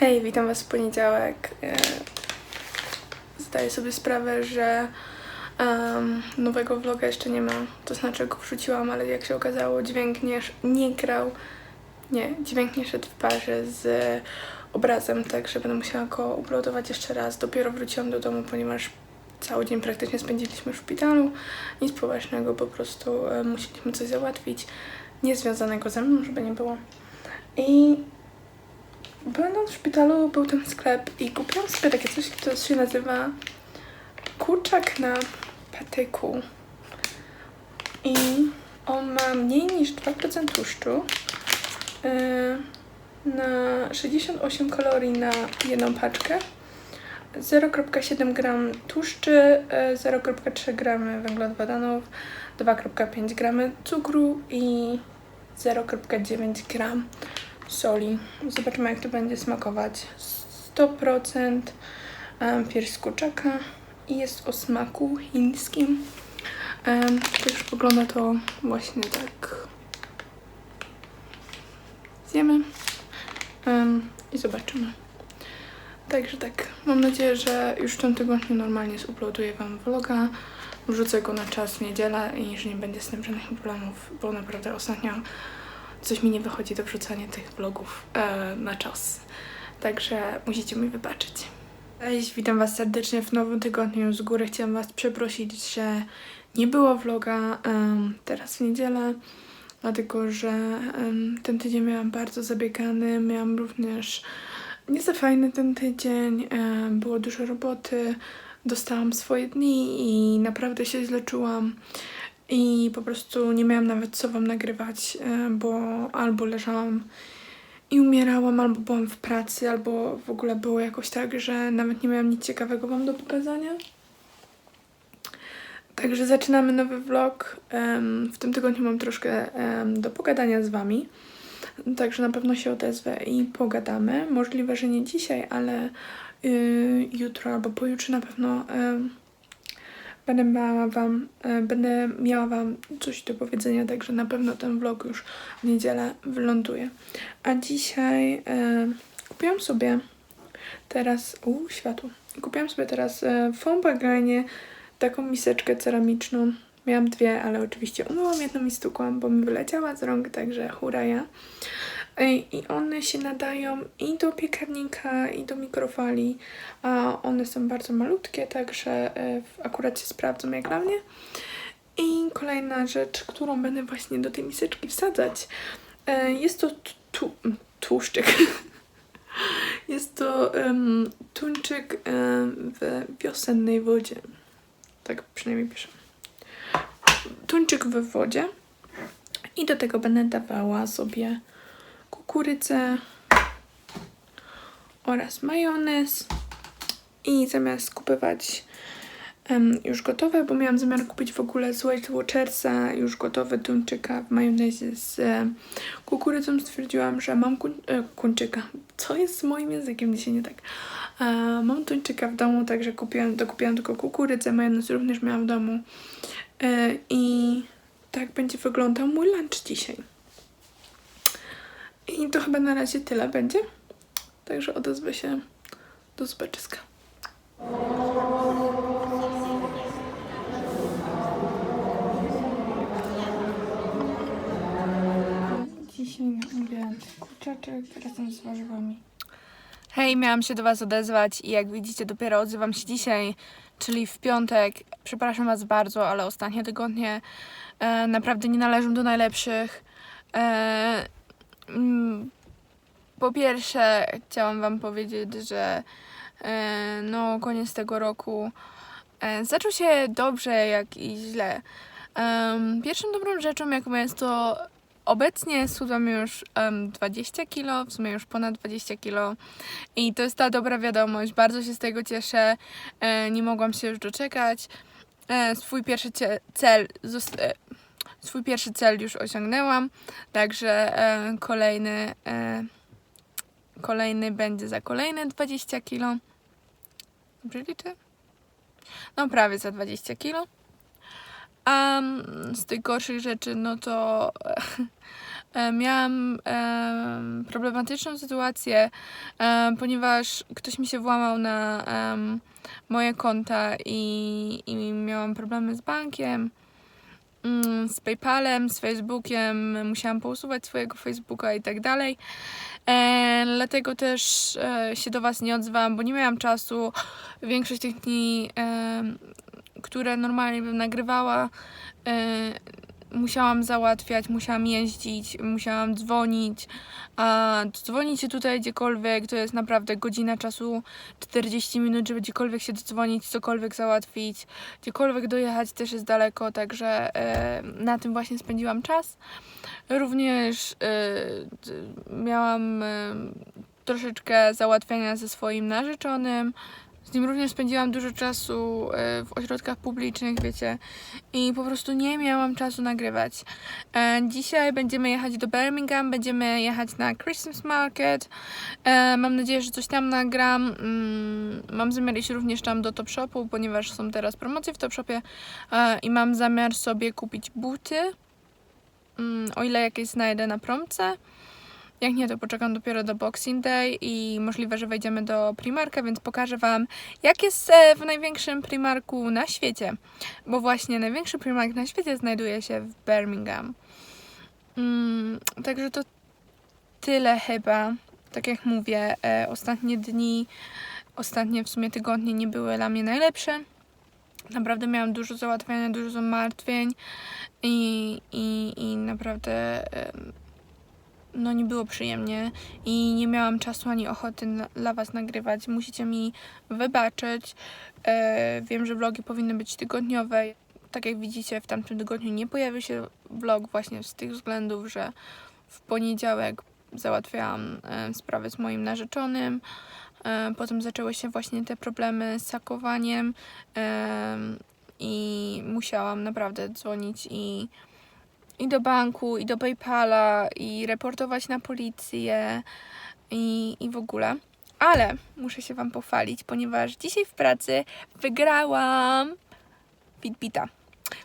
Hej, witam Was w poniedziałek. E, Zdaję sobie sprawę, że em, nowego vloga jeszcze nie ma. To znaczy go wrzuciłam, ale jak się okazało, dźwięk nie, nie grał. Nie, dźwięk nie szedł w parze z obrazem, także będę musiała go uploadować jeszcze raz. Dopiero wróciłam do domu, ponieważ cały dzień praktycznie spędziliśmy w szpitalu. Nic poważnego, po prostu e, musieliśmy coś załatwić, niezwiązanego ze mną, żeby nie było. I Będąc w szpitalu był ten sklep i kupiłam sobie takie coś, co się nazywa kurczak na patyku. I on ma mniej niż 2% tłuszczu. Yy, na 68 kalorii na jedną paczkę. 0,7 gram tłuszczy, yy, 0,3 gramy węglowodanów, 2,5 gramy cukru i 0,9 gram soli. Zobaczymy, jak to będzie smakować. 100% em, pierś kurczaka i jest o smaku chińskim. Już wygląda to właśnie tak. Zjemy em, i zobaczymy. Także tak, mam nadzieję, że już w tym tygodniu normalnie zuploaduję Wam vloga. Wrzucę go na czas w niedzielę i że nie będzie z tym żadnych problemów, bo naprawdę ostatnio coś mi nie wychodzi do wrzucania tych vlogów e, na czas. Także musicie mi wybaczyć. Cześć, witam Was serdecznie w nowym tygodniu. Z góry chciałam Was przeprosić, że nie było vloga teraz w niedzielę, dlatego że ten tydzień miałam bardzo zabiegany. Miałam również nie za fajny ten tydzień, było dużo roboty, dostałam swoje dni i naprawdę się źle czułam. I po prostu nie miałam nawet co wam nagrywać, e, bo albo leżałam i umierałam, albo byłam w pracy, albo w ogóle było jakoś tak, że nawet nie miałam nic ciekawego wam do pokazania. Także zaczynamy nowy vlog. W tym tygodniu mam troszkę do pogadania z wami. Także na pewno się odezwę i pogadamy. Możliwe, że nie dzisiaj, ale y, jutro albo pojutrze na pewno będę miała wam, e, będę miała wam coś do powiedzenia, także na pewno ten vlog już w niedzielę wyląduje. A dzisiaj e, kupiłam sobie teraz, u światło, kupiłam sobie teraz e, w taką miseczkę ceramiczną. Miałam dwie, ale oczywiście umyłam jedną i stukłam, bo mi wyleciała z rąk, także huraja. I one się nadają i do piekarnika, i do mikrofali, a one są bardzo malutkie, także e, akurat się sprawdzą jak dla mnie. I kolejna rzecz, którą będę właśnie do tej miseczki wsadzać, e, jest to tu, tłuszczyk. Jest to em, tuńczyk em, w wiosennej wodzie. Tak przynajmniej piszę. Tuńczyk w wodzie. I do tego będę dawała sobie kukurydzę oraz majonez. I zamiast kupować em, już gotowe, bo miałam zamiar kupić w ogóle z Weight Watchersa już gotowe tuńczyka w majonezie z e, kukurydzą, stwierdziłam, że mam kun- e, kuńczyka. Co jest z moim językiem dzisiaj nie tak? E, mam tuńczyka w domu, także kupiłam, dokupiłam tylko kukurydzę, majonez również miałam w domu. E, I tak będzie wyglądał mój lunch dzisiaj. I to chyba na razie tyle będzie. Także odezwę się do zobaczyska. Dzisiaj mówię kurczaczek razem z warzywami. Hej, miałam się do Was odezwać i jak widzicie dopiero odzywam się dzisiaj, czyli w piątek. Przepraszam Was bardzo, ale ostatnie tygodnie e, naprawdę nie należą do najlepszych. E, po pierwsze, chciałam Wam powiedzieć, że e, no, koniec tego roku e, zaczął się dobrze, jak i źle. Pierwszą dobrą rzeczą, jaką jest to obecnie schudłam już em, 20 kilo, w sumie już ponad 20 kilo i to jest ta dobra wiadomość. Bardzo się z tego cieszę. E, nie mogłam się już doczekać. E, swój pierwszy cel swój pierwszy cel już osiągnęłam, także e, kolejny e, kolejny będzie za kolejne 20 kilo. Dobrze liczę? No prawie za 20 kilo. A z tych gorszych rzeczy, no to e, miałam em, problematyczną sytuację, ponieważ ktoś mi się włamał na moje konta i, i miałam problemy z bankiem, z PayPalem, z Facebookiem, musiałam pousuwać swojego Facebooka i tak dalej. E, dlatego też e, się do Was nie odzwałam, bo nie miałam czasu. Większość tych dni, e, które normalnie bym nagrywała, e, musiałam załatwiać, musiałam jeździć, musiałam dzwonić. A dzwonić się tutaj gdziekolwiek to jest naprawdę godzina czasu, 40 minut, żeby gdziekolwiek się dodzwonić, cokolwiek załatwić, gdziekolwiek dojechać też jest daleko, także e, na tym właśnie spędziłam czas. Również e, miałam e, troszeczkę załatwiania ze swoim narzeczonym. Z nim również spędziłam dużo czasu e, w ośrodkach publicznych, wiecie, i po prostu nie miałam czasu nagrywać. E, Dzisiaj będziemy jechać do Birmingham, będziemy jechać na Christmas Market. E, Mam nadzieję, że coś tam nagram. Mm, Mam zamiar iść również tam do Topshopu, ponieważ są teraz promocje w Topshopie e, i mam zamiar sobie kupić buty, mm, o ile jakieś znajdę na promce. Jak nie, to poczekam dopiero do Boxing Day i możliwe, że wejdziemy do Primarka, więc pokażę Wam, jak jest e, w największym Primarku na świecie. Bo właśnie największy Primark na świecie znajduje się w Birmingham. Mm, także to tyle chyba. Tak jak mówię, e, ostatnie dni, ostatnie w sumie tygodnie nie były dla mnie najlepsze. Naprawdę miałam dużo załatwiania, dużo zamartwień i, i, i naprawdę em, no nie było przyjemnie i nie miałam czasu ani ochoty na, dla Was nagrywać. Musicie mi wybaczyć. E, wiem, że vlogi powinny być tygodniowe. Tak jak widzicie, w tamtym tygodniu nie pojawił się vlog właśnie z tych względów, że w poniedziałek załatwiałam e, sprawę z moim narzeczonym. E, potem zaczęły się właśnie te problemy z sakowaniem em, i musiałam naprawdę dzwonić i i do banku, i do PayPala, i reportować na policję, i, i w ogóle. Ale muszę się Wam pochwalić, ponieważ dzisiaj w pracy wygrałam Fitbita.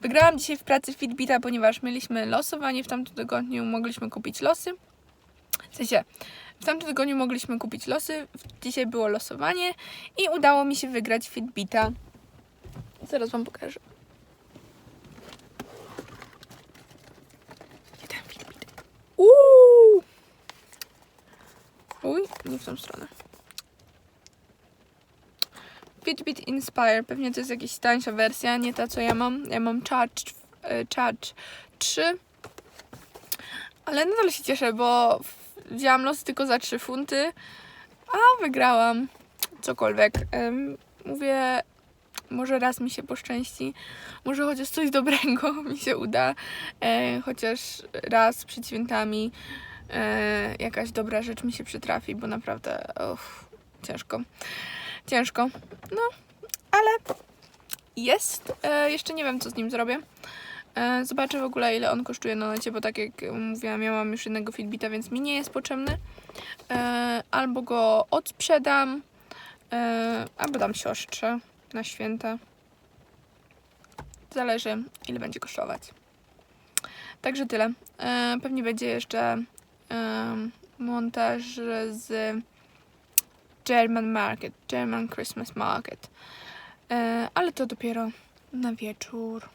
Wygrałam dzisiaj w pracy Fitbita, ponieważ mieliśmy losowanie w tamtym tygodniu, mogliśmy kupić losy. W sensie, w tamtym tygodniu mogliśmy kupić losy, dzisiaj było losowanie i udało mi się wygrać Fitbita. Zaraz Wam pokażę. Gdzie ten Fitbit? Uuu! Uj, nie w tą stronę. Fitbit Inspire, pewnie to jest jakaś tańsza wersja, nie ta co ja mam. Ja mam Charge, e, Charge 3. Ale nadal się cieszę, bo wzięłam los tylko za 3 funty, a wygrałam cokolwiek. Mówię, może raz mi się poszczęści, może chociaż coś dobrego mi się uda, e, chociaż raz przed świętami e, jakaś dobra rzecz mi się przytrafi, bo naprawdę ciężko. Ciężko. No, ale jest. E, jeszcze nie wiem, co z nim zrobię. E, zobaczę w ogóle, ile on kosztuje na necie, bo tak jak mówiłam, miałam już jednego Fitbita, więc mi nie jest potrzebny. E, albo go odsprzedam, e, albo dam siostrze na święta. Zależy, ile będzie kosztować. Także tyle. E, pewnie będzie jeszcze e, montaż z German Market, German Christmas Market. E, ale to dopiero na wieczór.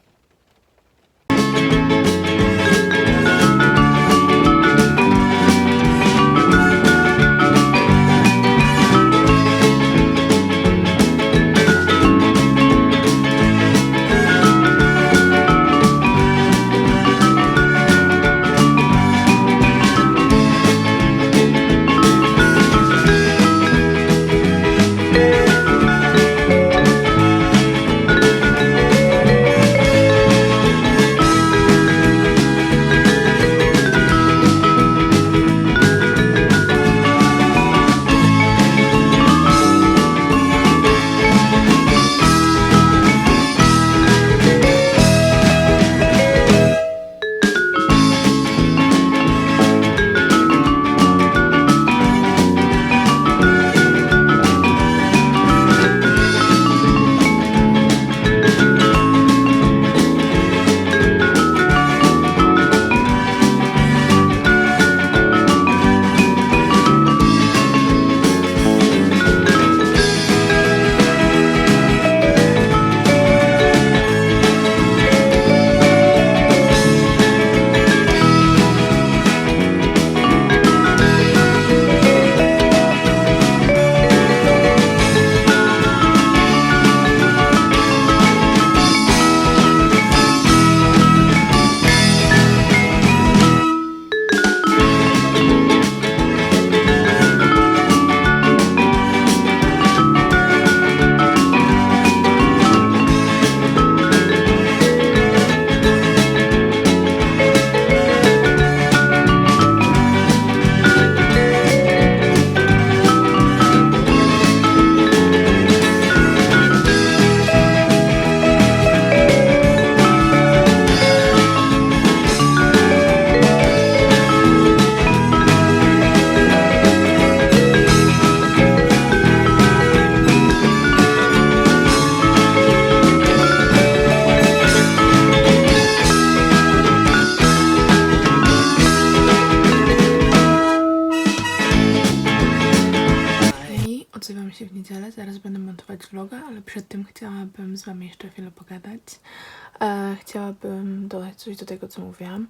Tego, co mówiłam.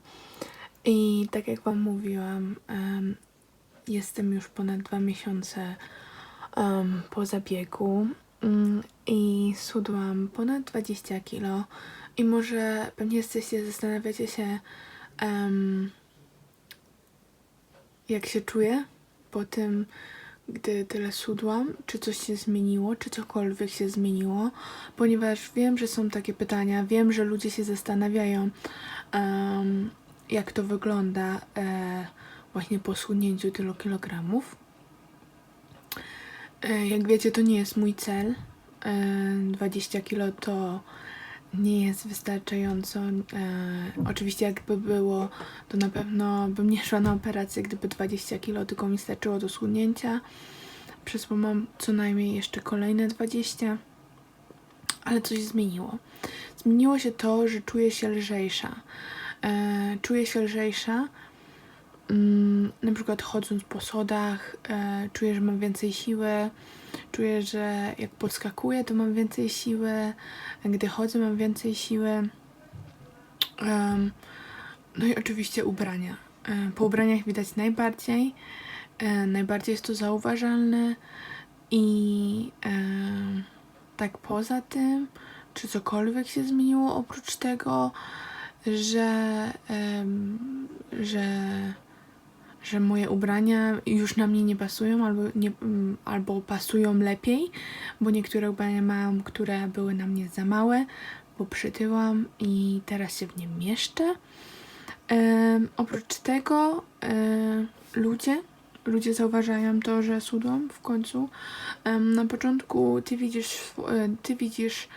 I tak jak Wam mówiłam, em, jestem już ponad dwa miesiące em, po zabiegu mm, i schudłam ponad 20 kilo. I może pewnie jesteście, zastanawiacie się, em, jak się czuję po tym, gdy tyle schudłam, czy coś się zmieniło, czy cokolwiek się zmieniło, ponieważ wiem, że są takie pytania, wiem, że ludzie się zastanawiają, em, jak to wygląda e, właśnie po schudnięciu tylu kilogramów. E, jak wiecie, to nie jest mój cel. E, 20 kilo to nie jest wystarczająco. E, oczywiście, jakby było, to na pewno bym nie szła na operację, gdyby 20 kilo tylko mi starczyło do schudnięcia. Przez to mam co najmniej jeszcze kolejne 20. Ale coś zmieniło. Zmieniło się to, że czuję się lżejsza. E, czuję się lżejsza. Mm, na przykład chodząc po schodach, e, czuję, że mam więcej siły. Czuję, że jak podskakuję, to mam więcej siły. Gdy chodzę, mam więcej siły. Em, no i oczywiście ubrania. E, Po ubraniach widać najbardziej. E, Najbardziej jest to zauważalne. I em, tak poza tym, czy cokolwiek się zmieniło oprócz tego, że, em, że, że moje ubrania już na mnie nie pasują albo, nie, mm, albo pasują lepiej, bo niektóre ubrania mam, które były na mnie za małe, bo przytyłam i teraz się w nie mieszczę. Em, oprócz tego em, ludzie, ludzie zauważają to, że sudłam w końcu. Na początku ty widzisz, e, ty widzisz,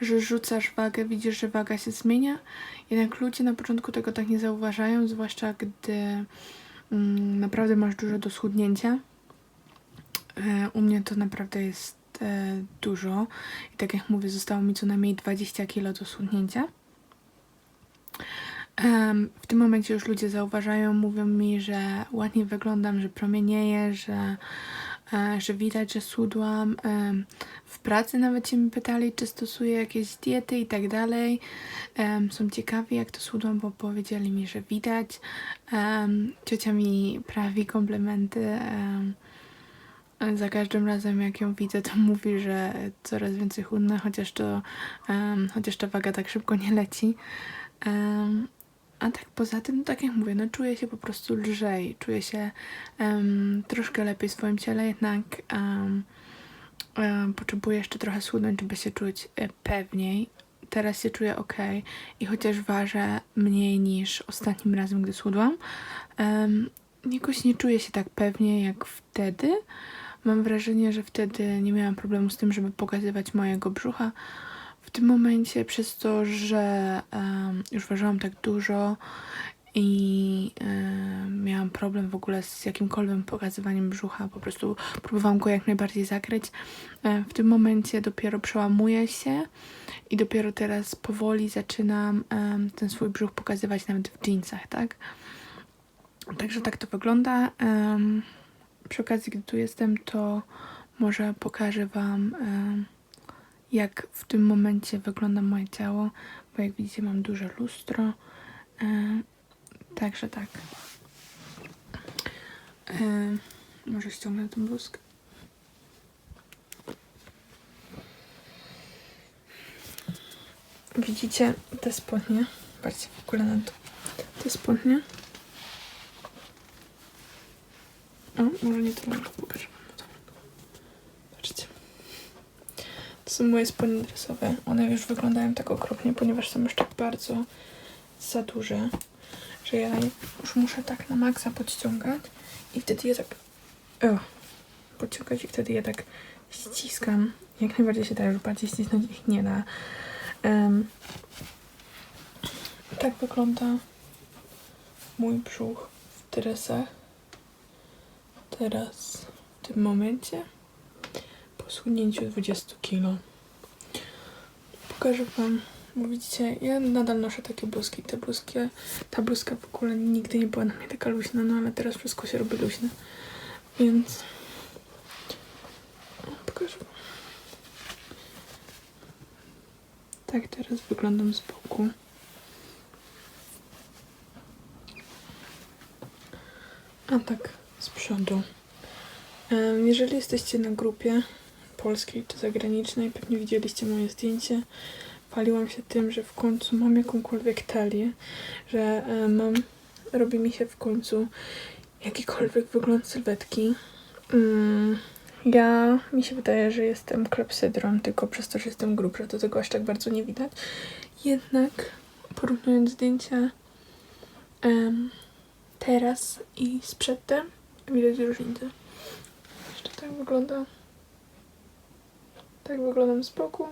że rzucasz wagę, widzisz, że waga się zmienia, jednak ludzie na początku tego tak nie zauważają, zwłaszcza gdy mm, naprawdę masz dużo do schudnięcia. E, u mnie to naprawdę jest e, dużo i tak jak mówię, zostało mi co najmniej 20 kg do schudnięcia. W tym momencie już ludzie zauważają, mówią mi, że ładnie wyglądam, że promienieję, że, e, że widać, że schudłam. Em, w pracy nawet się mi pytali, czy stosuję jakieś diety i tak dalej. Są ciekawi, jak to schudłam, bo powiedzieli mi, że widać. Em, ciocia mi prawi komplementy. em, za każdym razem, jak ją widzę, to mówi, że coraz więcej chudnę, chociaż to, chociaż ta waga tak szybko nie leci. Em, a tak poza tym, no tak jak mówię, no czuję się po prostu lżej, czuję się em, troszkę lepiej w swoim ciele, jednak em, em, potrzebuję jeszcze trochę schudnąć, żeby się czuć e, pewniej. Teraz się czuję ok i chociaż ważę mniej niż ostatnim razem, gdy schudłam, em, jakoś nie czuję się tak pewnie jak wtedy. Mam wrażenie, że wtedy nie miałam problemu z tym, żeby pokazywać mojego brzucha. Tym momencie, przez to, że em, już ważyłam tak dużo i em, miałam problem w ogóle z jakimkolwiek pokazywaniem brzucha, po prostu próbowałam go jak najbardziej zakryć. E, w tym momencie dopiero przełamuję się i dopiero teraz powoli zaczynam em, ten swój brzuch pokazywać nawet w jeansach, tak? Także tak to wygląda. Em, przy okazji, gdy tu jestem, to może pokażę Wam, jak w tym momencie wygląda moje ciało, bo jak widzicie, mam duże lustro. Em, Także tak. Em, Może ściągnę tę bluzkę. Widzicie te spodnie? Patrzcie w ogóle na to. Te spodnie. O, może nie to mogę pokażę wam to. Patrzcie. To są moje spodnie dresowe. One już wyglądają tak okropnie, ponieważ są już tak bardzo za duże, że ja już muszę tak na maksa podciągać i wtedy je tak o, podciągać i wtedy je tak ściskam. Jak najbardziej się da, już bardziej ścisnąć ich nie da. Em, tak wygląda mój brzuch w dresach teraz w tym momencie po schudnięciu 20 kg. Pokażę Wam, bo widzicie, ja nadal noszę takie bluzki. Te bluzki, ta bluzka w ogóle nigdy nie była na mnie taka luźna, no ale teraz wszystko się robi luźne. Więc pokażę Wam. Tak teraz wyglądam z boku. A tak z przodu. Jeżeli jesteście na grupie, polskiej czy zagranicznej, pewnie widzieliście moje zdjęcie. Paliłam się tym, że w końcu mam jakąkolwiek talię, że e, mam, robi mi się w końcu jakikolwiek wygląd sylwetki. Mm, ja, mi się wydaje, że jestem klepsydrą, tylko przez to, że jestem grubsza, to tego aż tak bardzo nie widać. Jednak porównując zdjęcia em, teraz i z przedtem, widać różnicę. Jeszcze tak wygląda. Tak wyglądam z boku.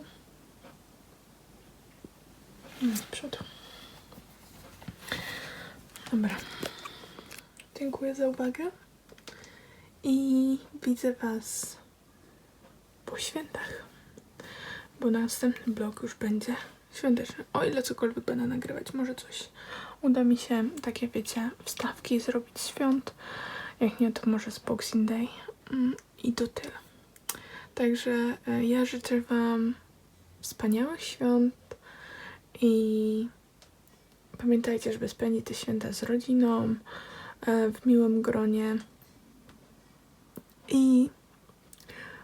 i Z przodu. Dobra. Dziękuję za uwagę. I widzę Was po świętach. Bo następny blog już będzie świąteczny. O ile cokolwiek będę nagrywać, może coś uda mi się, takie wiecie, wstawki zrobić świąt. Jak nie, to może z Boxing Day. Mm, I to tyle. Także e, ja życzę Wam wspaniałych świąt i pamiętajcie, żeby spędzić te święta z rodziną, e, w miłym gronie. I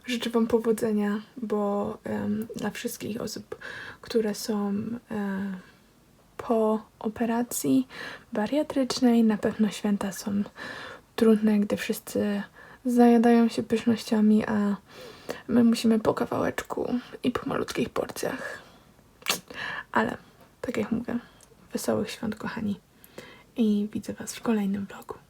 życzę Wam powodzenia, bo dla wszystkich osób, które są e, po operacji bariatrycznej, na pewno święta są trudne, gdy wszyscy zajadają się pysznościami, a my musimy po kawałeczku i po malutkich porcjach. Ale, tak jak mówię, wesołych świąt, kochani. I widzę Was w kolejnym vlogu.